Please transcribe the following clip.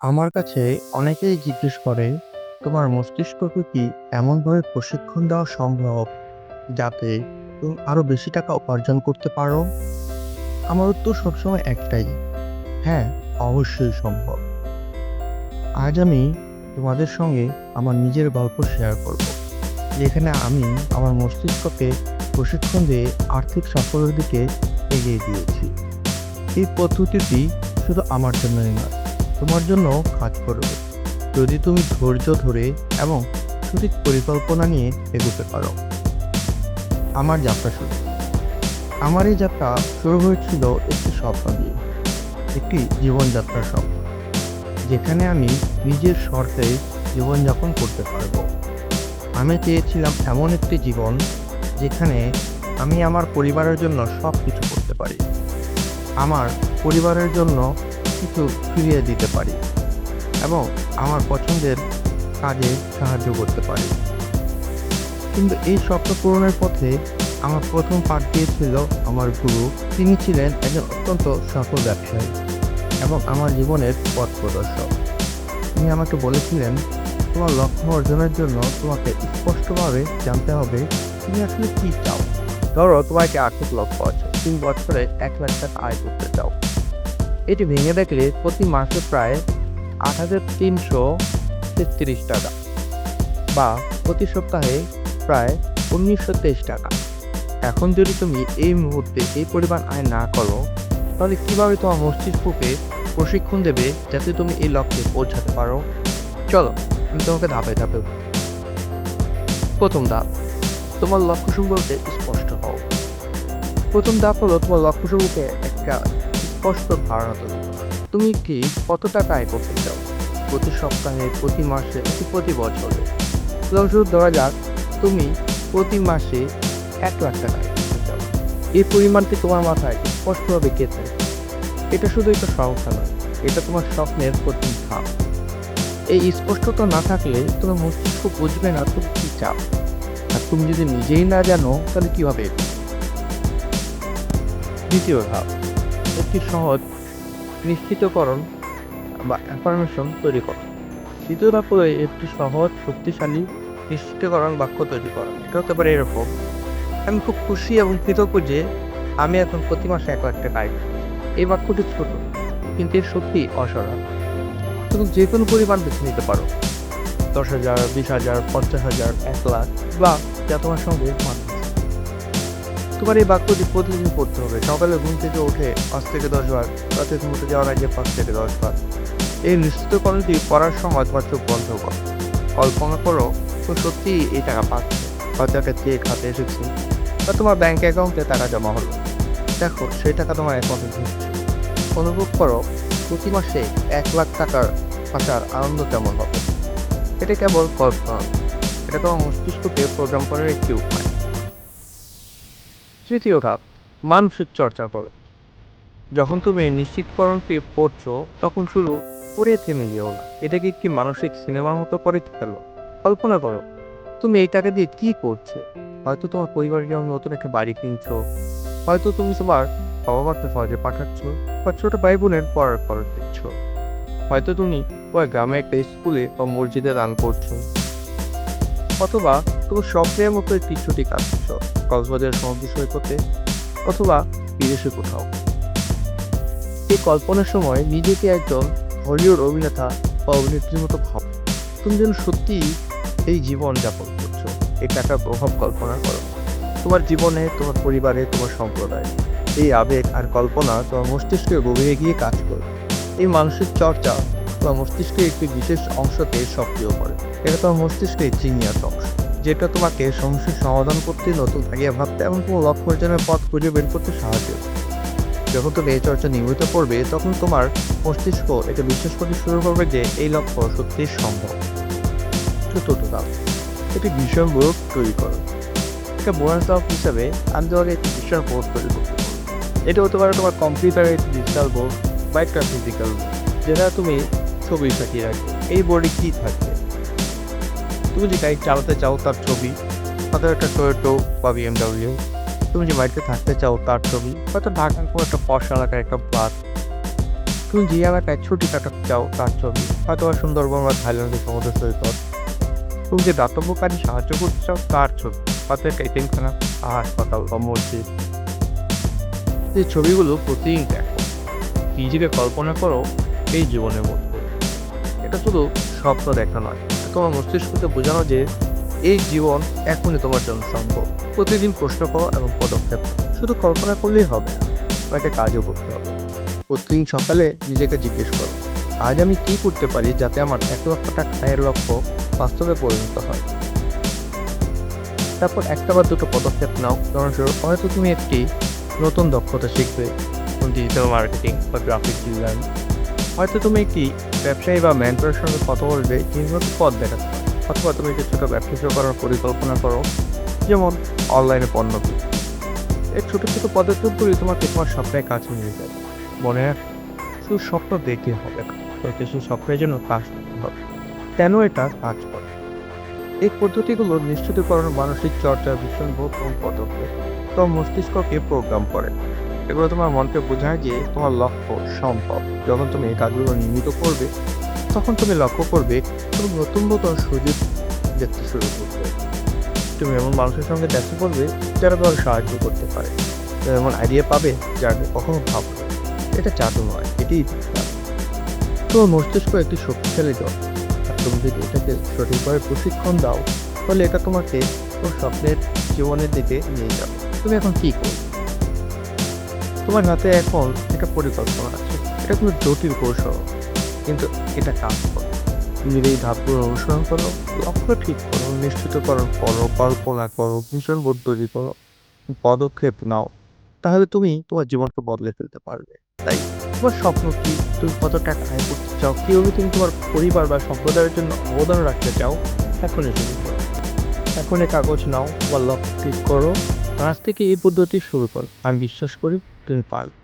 আমার কাছে অনেকেই জিজ্ঞেস করে, "তোমার মস্তিষ্ককে কি এমনভাবে প্রশিক্ষণ দেওয়া সম্ভব, যাতে তুমি আরও বেশি টাকা উপার্জন করতে পারো?" আমার উত্তর সবসময় একটাই, "হ্যাঁ, অবশ্যই সম্ভব।" আজ আমি তোমাদের সঙ্গে আমার নিজের গল্প শেয়ার করব। যেখানে আমি আমার মস্তিষ্ককে প্রশিক্ষণ দিয়ে আর্থিক সাফল্যের দিকে এগিয়ে দিয়েছি। এই পদ্ধতিটি শুধু আমার জন্যই নয়, তোমার জন্য কাজ করবে। যদি তুমি ধৈর্য ধরে এবং সঠিক পরিকল্পনা নিয়ে এগোতে পারো। আমার যাত্রা শুরু। আমার এই যাত্রা শুরু হয়েছিল একটি স্বপ্ন দিয়ে। একটি জীবনযাত্রার স্বপ্ন। যেখানে আমি নিজের শর্তে জীবনযাপন করতে পারব। আমি চেয়েছিলাম এমন একটি জীবন, যেখানে আমি আমার পরিবারের জন্য সব কিছু করতে পারি। আমার পরিবারের জন্য কিছু ফিরিয়ে দিতে পারি এবং আমার পছন্দের কাজে সাহায্য করতে পারি। কিন্তু এই স্বপ্ন পূরণের পথে আমার প্রথম পাঠ দিয়েছিল আমার গুরু। তিনি ছিলেন একজন অত্যন্ত সফল ব্যবসায়ী এবং আমার জীবনের পথ প্রদর্শক। তিনি আমাকে বলেছিলেন, "তোমার লক্ষ্য অর্জনের জন্য তোমাকে স্পষ্টভাবে জানতে হবে তুমি আসলে কী চাও। ধরো তোমার একটি আর্থিক লক্ষ্য আছে। তুমি বছরে এক লাখ টাকা আয় করতে চাও। এটি ভেঙে দেখলে প্রতি মাসে প্রায় ৳৮,৩৩৩ টাকা বা প্রতি সপ্তাহে প্রায় ৳১৯২৩ টাকা। এখন যদি তুমি এই মুহূর্তে এই পরিমাণ আয় না করো, তাহলে কীভাবে তোমার মস্তিষ্ককে প্রশিক্ষণ দেবে যাতে তুমি এই লক্ষ্যে পৌঁছাতে পারো? চলো, আমি তোমাকে ধাপে ধাপে প্রথম ধাপ, তোমার লক্ষ্য সম্পর্কে স্পষ্ট হও। প্রথম ধাপ হলো তোমার লক্ষ্য সম্পর্কে একটা স্পষ্ট ধারণা তৈরি করা। তুমি কি কত টাকা আয় করতে চাও? প্রতি সপ্তাহে, প্রতি মাসে প্রতি বছরে? উদাহরণস্বরূপ ধরা যাক, তুমি প্রতি মাসে ৳১ লাখ টাকা আয় করতে চাও। এই পরিমাণটি তোমার মাথায় স্পষ্টভাবে গেঁথে এটা শুধু একটা সংখ্যা নয়, এটা তোমার স্বপ্নের প্রথম ধাপ। এই স্পষ্টতা না থাকলে তোমার মস্তিষ্ক বুঝবে না তুমি কী চাও। আর তুমি যদি নিজেই না জানো, তাহলে কীভাবে? দ্বিতীয় ধাপ, একটি সহজ নিশ্চিতকরণ বা অ্যাফার্মেশন তৈরি করো। ধাপ হলো একটি সহজ, শক্তিশালী নিশ্চিতকরণ বাক্য তৈরি করা। এটা হতে পারে এরকম, "আমি খুব খুশি এবং কৃতজ্ঞ যে আমি এখন প্রতি মাসে এক লাখ টাকা আয় এই বাক্যটি ছোট, কিন্তু এর সত্যি অসাধারণ। তুমি যে কোনো পরিমাণ বেছে নিতে পারো। দশ হাজার বিশ হাজার পঞ্চাশ হাজার এক লাখ বা যা তোমার সঙ্গে। তোমার এই বাক্যটি প্রতিদিন পড়তে হবে। সকালে ঘুম থেকে উঠে পাঁচ থেকে ১০ বার, রাতে ঘুমোতে যাওয়ার আগে ৫ থেকে ১০ বার। এই নিশ্চিতকরণটি পড়ার সময় তোমার চোখ বন্ধ করো। কল্পনা করো তো সত্যিই এই টাকা পাচ্ছে হয়তো একটা চেক হাতে এসেছে বা তোমার ব্যাংক অ্যাকাউন্টে টাকা জমা হলো। দেখো সেই টাকা তোমার অ্যাকাউন্টে ঢুকছে। অনুভব করো প্রতি মাসে এক লাখ টাকার আসার আনন্দ কেমন হবে। এটা কেবল কল্পনা এটা তোমার মস্তিষ্ককে প্রোগ্রাম করার একটি উপায়। তৃতীয় ধাপ, মানসিক চর্চা করো। যখন তুমি নিশ্চিতকরণটি পড়ছো, তখন শুধু পড়ে থেমে যেও না। এটাকে একটি মানসিক সিনেমার মতো করে ফেলো। কল্পনা করো, তুমি এই টাকা দিয়ে কী করছ? হয়তো তোমার পরিবারের জন্য নতুন একটা বাড়ি কিনছো, হয়তো তুমি তোমার বাবা-মাকে কলেজে পাঠাচ্ছ বা ছোট ভাই-বোনের পড়ার খরচ দিচ্ছ। হয়তো তুমি তোমার গ্রামে একটা স্কুলে বা মসজিদে দান করছ। অথবা তুমি স্বপ্নের মতো একটি ছুটি কাটাচ্ছ, কক্সবাজার সমুদ্র সৈকতে অথবা বিদেশে কোথাও। এই কল্পনার সময় নিজেকে একজন হলিউড অভিনেতা বা অভিনেত্রীর মতো ভাব তুমি যেন সত্যিই এই জীবন যাপন করছ। এই টাকার প্রভাব কল্পনা করো। তোমার জীবনে, তোমার পরিবারে, তোমার সম্প্রদায় এই আবেগ আর কল্পনা তোমার মস্তিষ্কের গভীরে গিয়ে কাজ করবে। এই মানসিক চর্চা তোমার মস্তিষ্কের একটি বিশেষ অংশকে সক্রিয় করে। এটা তোমার মস্তিষ্কের জিনিয়াস অংশ, যেটা তোমাকে সমস্যার সমাধান করতে, নতুন আইডিয়া ভাবতে এবং কোনো লক্ষ্য অর্জনের পথ খুঁজে বের করতে সাহায্য যখন তুমি এই চর্চা নিয়মিত করবে, তখন তোমার মস্তিষ্ক এটা বিশ্বাস করতে শুরু করবে যে এই লক্ষ্য সত্যি সম্ভব। চতুর্থ ধাপ, একটি ভিশন বোর্ড তৈরি করো। একটা বোনাস ধাপ হিসাবে আমি তোমাকে একটি ভিশন বোর্ড তৈরি করতে এটা হতে পারে তোমার কম্পিউটারের একটি ডিজিটাল বোর্ড বা একটা ফিজিক্যাল বোর্ড, যেটা তুমি ছবি সাজিয়ে রাখবে। এই বোর্ডে কী থাকবে? তুমি যে গাড়ি চালাতে চাও তার ছবি, হয়তো একটা টয়োটা বা বিএমডাব্লিউ তুমি যে বাড়িতে থাকতে চাও তার ছবি, হয়তো ঢাকার কোনো একটা পশ এলাকার একটা ফ্ল্যাট। তুমি যে এলাকায় ছুটি কাটাতে চাও তার ছবি হয়তো বা সুন্দরবন বা থাইল্যান্ডের সমুদ্র সৈকত তুমি যে দাতব্য কাজে সাহায্য করতে চাও তার ছবি হয়তো একটা এতিমখানা হাসপাতাল বা মসজিদ এই ছবিগুলো প্রতিদিন দেখো নিজেকে কল্পনা করো এই জীবনের মধ্যে এটা শুধু স্বপ্ন দেখা নয় তোমার মস্তিষ্ককে বোঝানো যে এই জীবন এখনই তোমার জন্য সম্ভব। প্রতিদিন প্রশ্ন করো এবং পদক্ষেপ শুধু কল্পনা করলেই হবে না, তোমাকে কাজও করতে হবে। প্রতিদিন সকালে নিজেকে জিজ্ঞেস করো, আজ আমি কি করতে পারি যাতে আমার এক লক্ষ টাকা আয়ের লক্ষ্য বাস্তবে পরিণত হয়? তারপর একটা বা দুটো পদক্ষেপ নাও। উদাহরণস্বরূপ, হয়তো তুমি একটি নতুন দক্ষতা শিখবে ডিজিটাল মার্কেটিং বা গ্রাফিক ডিজাইন হয়তো তুমি একটি ব্যবসায়ী বা ম্যানপারের সঙ্গে কথা বলবে কীভাবে পথ দেখাতে অথবা তুমি একটি ছোটো ব্যবসা শুরু করার পরিকল্পনা করো, যেমন অনলাইনে পণ্য এই ছোটো ছোটো পদক্ষেপগুলি তোমাকে তোমার স্বপ্নের কাছে নিয়ে যাবে। মনে রাখ শুধু স্বপ্ন দেখতে হবে না শুধু স্বপ্নের জন্য কাজ করতে হবে। কেন এটা কাজ করে? এই পদ্ধতিগুলো নিশ্চিতকরণ মানসিক চর্চা, ভীষণ বহু পদক্ষেপ তোমার মস্তিষ্ককে প্রোগ্রাম করে। এগুলো তোমার মনকে বোঝায় যে তোমার লক্ষ্য সম্ভব যখন তুমি এই কাজগুলো নিয়মিত করবে, তখন তুমি লক্ষ্য করবে তুমি নতুন নতুন সুযোগ দেখতে শুরু করবে। তুমি এমন মানুষের সঙ্গে দেখা করবে যারা তোমার সাহায্য করতে পারে। তুমি এমন আইডিয়া পাবে যা কখনো ভাববে এটা জাদু নয় এটি তোমার মস্তিষ্ক একটি শক্তিশালী দল আর তুমি যদি এটাকে সঠিকভাবে প্রশিক্ষণ দাও, তাহলে এটা তোমাকে তোমার স্বপ্নের, জীবনের দিকে নিয়ে যাবে। তুমি এখন কী করবে? তোমার হাতে এখন একটা পরিকল্পনা আছে। এটা কোনো জটিল কৌশল, কিন্তু এটা কাজ করে। তুমি এই ধাপগুলো অনুসরণ করো, লক্ষ্য ঠিক করো নিশ্চিতকরণ করো কল্পনা করো, ভীষণ বোধ তৈরি করো, পদক্ষেপ নাও, তাহলে তুমি তোমার জীবনকে বদলে ফেলতে পারবে। তাই তোমার স্বপ্ন কি? তুমি কত টাকা আয় করতে চাও? কীভাবে তুমি তোমার পরিবার বা সম্প্রদায়ের জন্য অবদান রাখতে চাও? এখনই শুরু করো। এখনই কাগজ নাও বা লক্ষ্য ঠিক করো। আজ থেকে এই পদ্ধতি শুরু করো। আমি বিশ্বাস করি তুমি পারবে